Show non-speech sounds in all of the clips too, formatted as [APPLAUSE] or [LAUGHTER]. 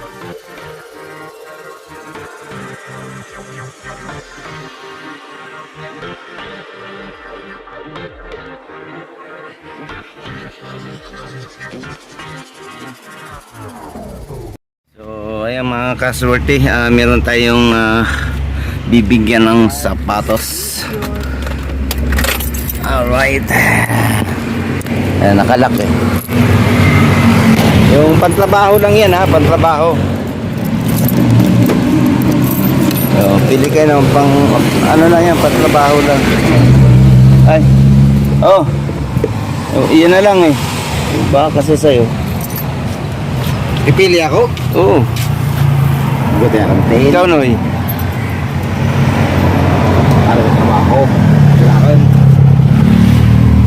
So, ayan mga kaswerte, ah, meron tayong ah, bibigyan ng sapatos. Alright. Ayan, nakalak eh. Yung pantrabaho lang yan ha, pantrabaho. So, pili kayo ng pang, ano lang yan, pantrabaho lang. Ay, oh. oh iyan na lang eh. Baka kasi sa'yo. Pipili ako? Oo. Buti tail. Ikaw, Noy. Para sa trabaho. Kailangan.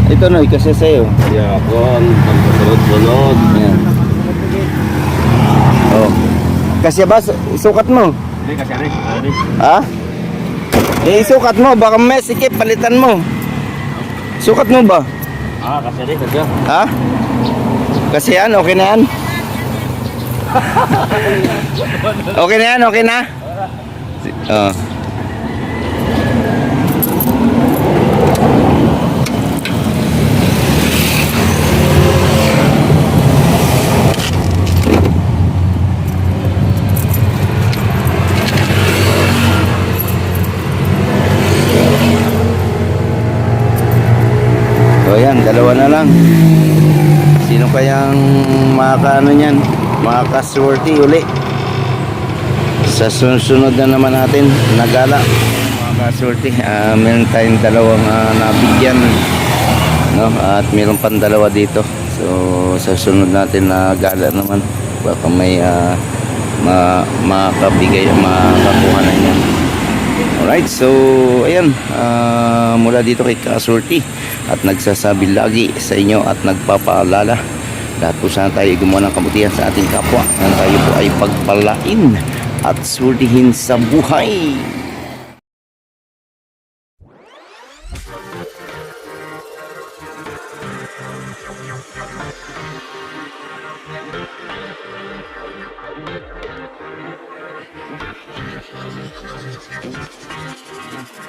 Ito, Noy, kasi sa'yo. Yakon. Pagkasunod-sunod. Yan. Kasi ba, su- sukat mo? Hindi kasi. Ano Ha? Eh, sukat mo. Baka may sikip, palitan mo. Sukat mo ba? Ah, kasi rin. Kasi Ha? Kasi yan, [LAUGHS] okay na yan? okay na yan, okay na? Oh. So yan, dalawa na lang. Sino kayang makakaano niyan? Makakaswerte uli. Sa sunod na naman natin, nagala. Makakaswerte. Ah, meron tayong dalawang ah, nabigyan. No? At meron pang dalawa dito. So, sa sunod natin na gala naman. Baka may ah, ma makabigay, makakuha na niyan. Alright, so ayan, ah, mula dito kay Kasurti at nagsasabi lagi sa inyo at nagpapaalala lahat po sana tayo gumawa ng kabutihan sa ating kapwa na tayo po ay pagpalain at surtihin sa buhay. 日本のファンの皆さんも知っています。